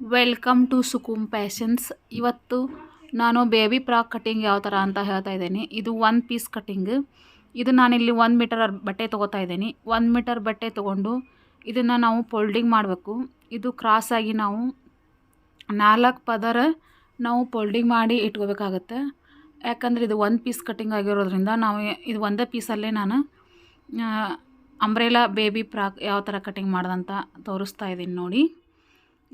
Welcome to ಸುಕುಮ್ passions. ಇವತ್ತು ನಾನು baby frock cutting ಯಾವ ಥರ ಅಂತ ಹೇಳ್ತಾ ಇದ್ದೀನಿ. ಇದು ಒನ್ ಪೀಸ್ ಕಟ್ಟಿಂಗ್ ಇದು ನಾನಿಲ್ಲಿ ಒಂದು ಮೀಟರ್ ಬಟ್ಟೆ ತೊಗೋತಾ ಇದ್ದೀನಿ. ಒಂದು ಮೀಟರ್ ಬಟ್ಟೆ ತೊಗೊಂಡು ಇದನ್ನು ನಾವು ಫೋಲ್ಡಿಂಗ್ ಮಾಡಬೇಕು. ಇದು ಕ್ರಾಸಾಗಿ ನಾವು ನಾಲ್ಕು ಪದರ ನಾವು ಫೋಲ್ಡಿಂಗ್ ಮಾಡಿ ಇಟ್ಕೋಬೇಕಾಗತ್ತೆ. ಯಾಕಂದ್ರೆ ಇದು ಒಂದು ಪೀಸ್ ಕಟ್ಟಿಂಗ್ ಆಗಿರೋದ್ರಿಂದ ನಾವು ಇದು ಒಂದೇ ಪೀಸಲ್ಲೇ ನಾನು ಅಂಬ್ರೆಲಾ ಬೇಬಿ ಫ್ರಾಕ್ ಯಾವ ಥರ ಕಟಿಂಗ್ ಮಾಡ್ದಂತ ತೋರಿಸ್ತಾ ಇದ್ದೀನಿ ನೋಡಿ.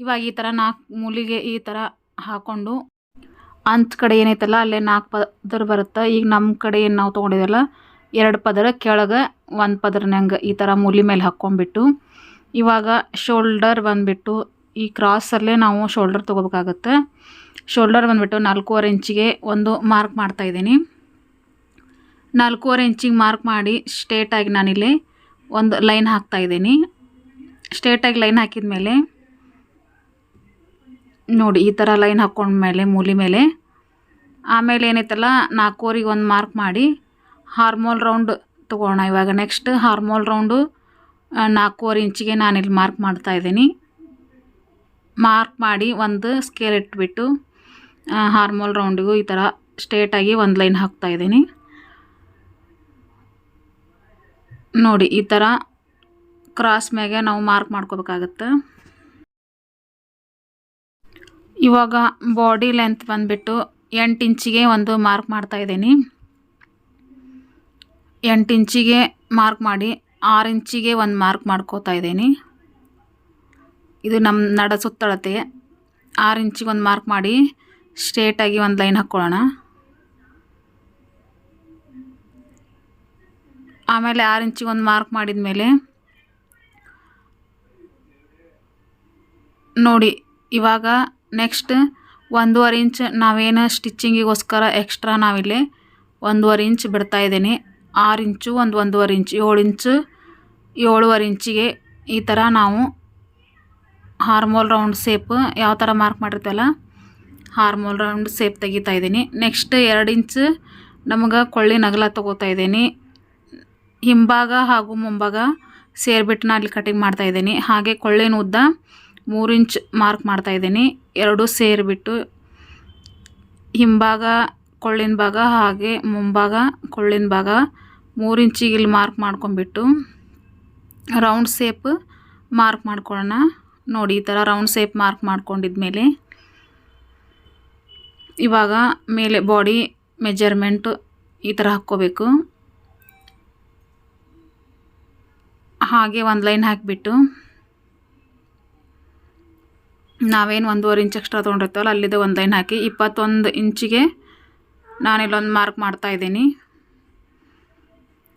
ಇವಾಗ ಈ ಥರ ನಾಲ್ಕು ಮೂಲಿಗೆ ಈ ಥರ ಹಾಕ್ಕೊಂಡು ಅಂತ ಕಡೆ ಏನೈತಲ್ಲ, ಅಲ್ಲೇ ನಾಲ್ಕು ಪದರ ಬರುತ್ತೆ. ಈಗ ನಮ್ಮ ಕಡೆ ಏನು ನಾವು ತೊಗೊಂಡಿದ್ದಲ್ಲ ಎರಡು ಪದರ, ಕೆಳಗೆ ಒಂದು ಪದರ್ನಂಗೆ ಈ ಥರ ಮೂಲಿ ಮೇಲೆ ಹಾಕ್ಕೊಂಡ್ಬಿಟ್ಟು ಇವಾಗ ಶೋಲ್ಡರ್ ಬಂದುಬಿಟ್ಟು ಈ ಕ್ರಾಸಲ್ಲೇ ನಾವು ಶೋಲ್ಡರ್ ತೊಗೋಬೇಕಾಗತ್ತೆ. ಶೋಲ್ಡರ್ ಬಂದುಬಿಟ್ಟು ನಾಲ್ಕೂವರೆ ಇಂಚಿಗೆ ಒಂದು ಮಾರ್ಕ್ ಮಾಡ್ತಾಯಿದ್ದೀನಿ ನಾಲ್ಕೂವರೆ ಇಂಚಿಗೆ ಮಾರ್ಕ್ ಮಾಡಿ ಸ್ಟ್ರೇಟಾಗಿ ನಾನಿಲ್ಲಿ ಒಂದು ಲೈನ್ ಹಾಕ್ತಾಯಿದ್ದೀನಿ ಸ್ಟ್ರೇಟಾಗಿ ಲೈನ್ ಹಾಕಿದ ಮೇಲೆ ನೋಡಿ, ಈ ಥರ ಲೈನ್ ಹಾಕ್ಕೊಂಡ್ಮೇಲೆ ಮೂಲಿ, ಮೇಲೆ ಆಮೇಲೆ ಏನೈತಲ್ಲ ನಾಲ್ಕೂವರೆಗೆ ಒಂದು ಮಾರ್ಕ್ ಮಾಡಿ ಹಾರ್ಮೋಲ್ ರೌಂಡ್ ತೊಗೋಣ. ಇವಾಗ ನೆಕ್ಸ್ಟ್ ಹಾರ್ಮೋಲ್ ರೌಂಡು ನಾಲ್ಕೂವರೆ ಇಂಚಿಗೆ ನಾನಿಲ್ಲಿ ಮಾರ್ಕ್ ಮಾಡ್ತಾ ಇದ್ದೀನಿ. ಮಾರ್ಕ್ ಮಾಡಿ ಒಂದು ಸ್ಕೇಲ್ ಇಟ್ಬಿಟ್ಟು ಹಾರ್ಮೋಲ್ ರೌಂಡಿಗೂ ಈ ಥರ ಸ್ಟ್ರೇಟಾಗಿ ಒಂದು ಲೈನ್ ಹಾಕ್ತಾ ಇದ್ದೀನಿ. ನೋಡಿ, ಈ ಥರ ಕ್ರಾಸ್ ಮ್ಯಾಗೆ ನಾವು ಮಾರ್ಕ್ ಮಾಡ್ಕೋಬೇಕಾಗತ್ತೆ. ಇವಾಗ ಬಾಡಿ ಲೆಂತ್ ಬಂದುಬಿಟ್ಟು ಎಂಟು ಇಂಚಿಗೆ ಒಂದು ಮಾರ್ಕ್ ಮಾಡ್ತಾ ಇದ್ದೀನಿ. ಎಂಟು ಇಂಚಿಗೆ ಮಾರ್ಕ್ ಮಾಡಿ ಆರು ಇಂಚಿಗೆ ಒಂದು ಮಾರ್ಕ್ ಮಾಡ್ಕೋತಾ ಇದ್ದೀನಿ. ಇದು ನಮ್ಮ ನಡ ಸುತ್ತಳತೆ. ಆರು ಇಂಚಿಗೆ ಒಂದು ಮಾರ್ಕ್ ಮಾಡಿ ಸ್ಟ್ರೇಟಾಗಿ ಒಂದು ಲೈನ್ ಹಾಕ್ಕೊಳ್ಳೋಣ. ಆಮೇಲೆ ಆರು ಇಂಚಿಗೆ ಒಂದು ಮಾರ್ಕ್ ಮಾಡಿದ ಮೇಲೆ ನೋಡಿ ಇವಾಗ ನೆಕ್ಸ್ಟ್ ಒಂದೂವರೆ ಇಂಚ್ ನಾವೇನು ಸ್ಟಿಚ್ಚಿಂಗಿಗೋಸ್ಕರ ಎಕ್ಸ್ಟ್ರಾ ನಾವಿಲ್ಲಿ ಒಂದೂವರೆ ಇಂಚ್ ಬಿಡ್ತಾ ಇದ್ದೀನಿ. ಆರು ಇಂಚು ಒಂದು ಒಂದೂವರೆ ಇಂಚ್, ಏಳು ಇಂಚು, ಏಳುವರೆ ಇಂಚಿಗೆ ಈ ಥರ ನಾವು ಹಾರ್ಮೋಲ್ ರೌಂಡ್ ಸೇಪ್ ಯಾವ ಥರ ಮಾರ್ಕ್ ಮಾಡಿರ್ತಲ್ಲ ಹಾರ್ಮೋಲ್ ರೌಂಡ್ ಸೇಪ್ ತೆಗಿತಾ ಇದ್ದೀನಿ. ನೆಕ್ಸ್ಟ್ ಎರಡು ಇಂಚ್ ನಮಗೆ ಕೊಳ್ಳಿ ನಗಲ ತೊಗೋತಾ ಇದ್ದೀನಿ. ಹಿಂಭಾಗ ಹಾಗೂ ಮುಂಭಾಗ ಸೇರಿಬಿಟ್ಟು ನಾನು ಅಲ್ಲಿ ಕಟಿಂಗ್ ಮಾಡ್ತಾ ಇದ್ದೀನಿ. ಹಾಗೆ ಕೊಳ್ಳಿನ ಉದ್ದ ಮೂರು ಇಂಚ್ ಮಾರ್ಕ್ ಮಾಡ್ತಾ ಇದ್ದೀನಿ. ಎರಡೂ ಸೇರಿಬಿಟ್ಟು ಹಿಂಭಾಗ ಕೊಳ್ಳಿನ ಭಾಗ ಹಾಗೆ ಮುಂಭಾಗ ಕೊಳ್ಳಿನ ಭಾಗ ಮೂರು ಇಂಚಿಗೆ ಇಲ್ಲಿ ಮಾರ್ಕ್ ಮಾಡ್ಕೊಂಬಿಟ್ಟು ರೌಂಡ್ ಸೇಪ್ ಮಾರ್ಕ್ ಮಾಡ್ಕೊಳ್ಳೋಣ. ನೋಡಿ, ಈ ಥರ ರೌಂಡ್ ಸೇಪ್ ಮಾರ್ಕ್ ಮಾಡ್ಕೊಂಡಿದ್ಮೇಲೆ ಇವಾಗ ಮೇಲೆ ಬಾಡಿ ಮೆಜರ್ಮೆಂಟು ಈ ಥರ ಹಾಕ್ಕೋಬೇಕು. ಹಾಗೆ ಒಂದು ಲೈನ್ ಹಾಕಿಬಿಟ್ಟು ನಾವೇನು ಒಂದೂವರೆ ಇಂಚ್ ಎಕ್ಸ್ಟ್ರಾ ತೊಗೊಂಡಿರ್ತೀವಲ್ಲ, ಅಲ್ಲಿದೆ ಒಂದು ಲೈನ್ ಹಾಕಿ ಇಪ್ಪತ್ತೊಂದು ಇಂಚಿಗೆ ನಾನಿಲ್ಲೊಂದು ಮಾರ್ಕ್ ಮಾಡ್ತಾ ಇದ್ದೀನಿ.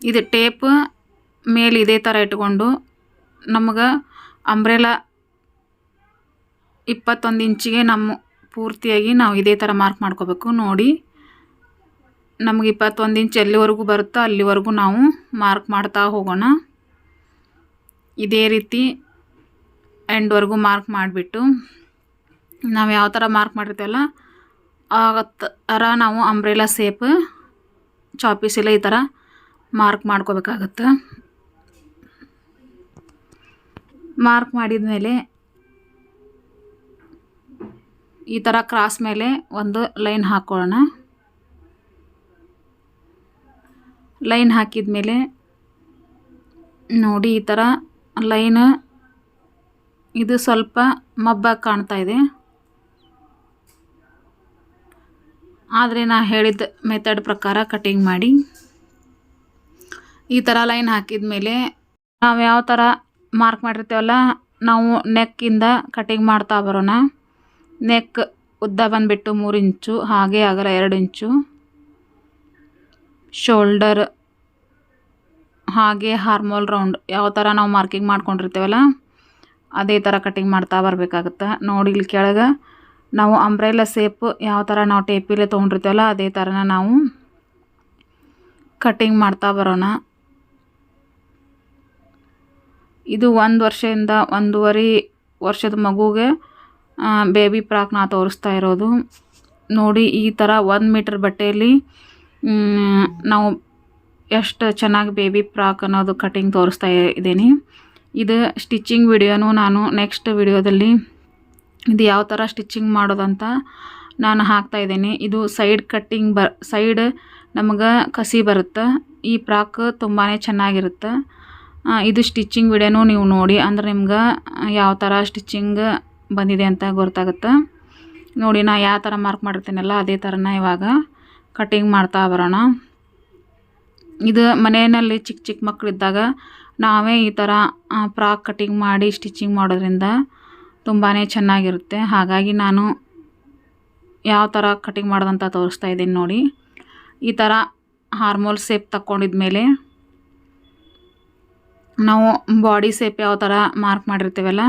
ಇದು ಟೇಪ್ ಮೇಲೆ ಇದೇ ಥರ ಇಟ್ಕೊಂಡು ನಮ್ಗೆ ಅಂಬ್ರೆಲಾ ಇಪ್ಪತ್ತೊಂದು ಇಂಚಿಗೆ ನಮ್ಮ ಪೂರ್ತಿಯಾಗಿ ನಾವು ಇದೇ ಥರ ಮಾರ್ಕ್ ಮಾಡ್ಕೋಬೇಕು. ನೋಡಿ, ನಮಗೆ ಇಪ್ಪತ್ತೊಂದು ಇಂಚ್ ಎಲ್ಲಿವರೆಗೂ ಬರುತ್ತೋ ಅಲ್ಲಿವರೆಗೂ ನಾವು ಮಾರ್ಕ್ ಮಾಡ್ತಾ ಹೋಗೋಣ. ಇದೇ ರೀತಿ ಎಂಡ್ವರೆಗೂ ಮಾರ್ಕ್ ಮಾಡಿಬಿಟ್ಟು. ನಾವು ಯಾವ ಥರ ಮಾರ್ಕ್ ಮಾಡಿರ್ತೀವಲ್ಲ ಆ ಥರ ನಾವು ಅಂಬ್ರೆಲಾ ಸೇಪ್ ಚಾಪೀಸ್ ಎಲ್ಲ ಈ ಥರ ಮಾರ್ಕ್ ಮಾಡ್ಕೋಬೇಕಾಗತ್ತೆ. ಮಾರ್ಕ್ ಮಾಡಿದ ಮೇಲೆ ಈ ಥರ ಕ್ರಾಸ್ ಮೇಲೆ ಒಂದು ಲೈನ್ ಹಾಕ್ಕೊಳ್ಳೋಣ ಲೈನ್ ಹಾಕಿದ ಮೇಲೆ ನೋಡಿ ಈ ಥರ ಲೈನ್ ಇದು ಸ್ವಲ್ಪ ಮಬ್ಬಾಗಿ ಕಾಣ್ತಾ ಇದೆ. ಆದರೆ ನಾ ಹೇಳಿದ ಮೆಥಡ್ ಪ್ರಕಾರ ಕಟಿಂಗ್ ಮಾಡಿ. ಈ ಥರ ಲೈನ್ ಹಾಕಿದ ಮೇಲೆ ನಾವು ಯಾವ ಥರ ಮಾರ್ಕ್ ಮಾಡಿರ್ತೇವಲ್ಲ, ನಾವು ನೆಕ್ಕಿಂದ ಕಟಿಂಗ್ ಮಾಡ್ತಾ ಬರೋಣ. ನೆಕ್ ಉದ್ದ ಬಂದುಬಿಟ್ಟು ಮೂರು ಇಂಚು, ಹಾಗೆ ಅಗಲ ಎರಡು ಇಂಚು. ಶೋಲ್ಡರ್ ಹಾಗೆ ಹಾರ್ಮೋಲ್ ರೌಂಡ್ ಯಾವ ಥರ ನಾವು ಮಾರ್ಕಿಂಗ್ ಮಾಡ್ಕೊಂಡಿರ್ತೀವಲ್ಲ, ಅದೇ ಥರ ಕಟಿಂಗ್ ಮಾಡ್ತಾ ಬರಬೇಕಾಗತ್ತೆ. ನೋಡಿ ಇಲ್ಲಿ ಕೆಳಗೆ ನಾವು ಅಂಬ್ರೆಲ್ಲ ಸೇಪ್ ಯಾವ ಥರ ನಾವು ಟೇಪಿಲೆ ತೊಗೊಂಡಿರ್ತೀವಲ್ಲ ಅದೇ ಥರನ ನಾವು ಕಟ್ಟಿಂಗ್ ಮಾಡ್ತಾ ಬರೋಣ. ಇದು ಒಂದು ವರ್ಷದಿಂದ ಒಂದೂವರೆ ವರ್ಷದ ಮಗುಗೆ ಬೇಬಿ ಫ್ರಾಕ್ ನಾ ತೋರಿಸ್ತಾ ಇರೋದು. ನೋಡಿ, ಈ ಥರ ಒಂದು ಮೀಟ್ರ್ ಬಟ್ಟೆಯಲ್ಲಿ ನಾವು ಎಷ್ಟು ಚೆನ್ನಾಗಿ ಬೇಬಿ ಪ್ರಾಕ್ ಅನ್ನೋದು ಕಟ್ಟಿಂಗ್ ತೋರಿಸ್ತಾ ಇದ್ದೀನಿ ಇದು ಸ್ಟಿಚಿಂಗ್ ವಿಡಿಯೋನು ನಾನು ನೆಕ್ಸ್ಟ್ ವಿಡಿಯೋದಲ್ಲಿ ಇದು ಯಾವ ಥರ ಸ್ಟಿಚಿಂಗ್ ಮಾಡೋದಂತ ನಾನು ಹಾಕ್ತಾ ಇದ್ದೀನಿ. ಇದು ಸೈಡ್ ಕಟ್ಟಿಂಗ್ ಬ ಸೈಡ್ ನಮಗೆ ಕಸಿ ಬರುತ್ತೆ. ಈ ಪ್ರಾಕ್ ತುಂಬಾ ಚೆನ್ನಾಗಿರುತ್ತೆ. ಇದು ಸ್ಟಿಚಿಂಗ್ ವಿಡಿಯೋನೂ ನೀವು ನೋಡಿ ಅಂದ್ರೆ ನಿಮ್ಗೆ ಯಾವ ಥರ ಸ್ಟಿಚಿಂಗ್ ಬಂದಿದೆ ಅಂತ ಗೊತ್ತಾಗುತ್ತೆ. ನೋಡಿ ನಾ ಯಾವ ಥರ ಮಾರ್ಕ್ ಮಾಡಿರ್ತೀನಲ್ಲ ಅದೇ ಥರನ ಇವಾಗ ಕಟ್ಟಿಂಗ್ ಮಾಡ್ತಾ ಬರೋಣ. ಇದು ಮನೆಯಲ್ಲಿ ಚಿಕ್ಕ ಚಿಕ್ಕ ಮಕ್ಕಳಿದ್ದಾಗ ನಾವೇ ಈ ಥರ ಪ್ರಾಕ್ ಕಟ್ಟಿಂಗ್ ಮಾಡಿ ಸ್ಟಿಚಿಂಗ್ ಮಾಡೋದ್ರಿಂದ ತುಂಬಾ ಚೆನ್ನಾಗಿರುತ್ತೆ. ಹಾಗಾಗಿ ನಾನು ಯಾವ ಥರ ಕಟಿಂಗ್ ಮಾಡೋದಂತ ತೋರಿಸ್ತಾ ಇದ್ದೀನಿ ನೋಡಿ. ಈ ಥರ ಹಾರ್ಮೋಲ್ ಸೇಪ್ ತಗೊಂಡಿದ್ಮೇಲೆ ನಾವು ಬಾಡಿ ಸೇಪ್ ಯಾವ ಥರ ಮಾರ್ಕ್ ಮಾಡಿರ್ತೀವಲ್ಲ,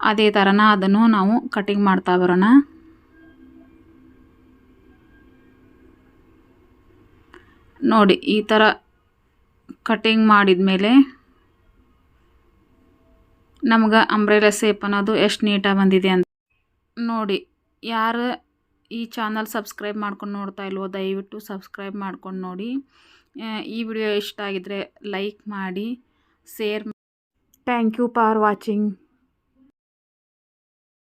ಅದೇ ಥರನ ಅದನ್ನು ನಾವು ಕಟಿಂಗ್ ಮಾಡ್ತಾ ಬರೋಣ. ನೋಡಿ, ಈ ಥರ ಕಟ್ಟಿಂಗ್ ಮಾಡಿದ್ಮೇಲೆ ನಮ್ಗೆ ಅಂಬ್ರೆಲಾ ಸೇಪ್ ಅನ್ನೋದು ಎಷ್ಟು ನೀಟಾಗಿ ಬಂದಿದೆ ಅಂತ. ನೋಡಿ, ಯಾರು ಈ ಚಾನಲ್ ಸಬ್ಸ್ಕ್ರೈಬ್ ಮಾಡ್ಕೊಂಡು ನೋಡ್ತಾ ಇಲ್ವೋ, ದಯವಿಟ್ಟು ಸಬ್ಸ್ಕ್ರೈಬ್ ಮಾಡ್ಕೊಂಡು ನೋಡಿ. ಈ ವಿಡಿಯೋ ಇಷ್ಟ ಆಗಿದ್ರೆ ಲೈಕ್ ಮಾಡಿ share thank you for watching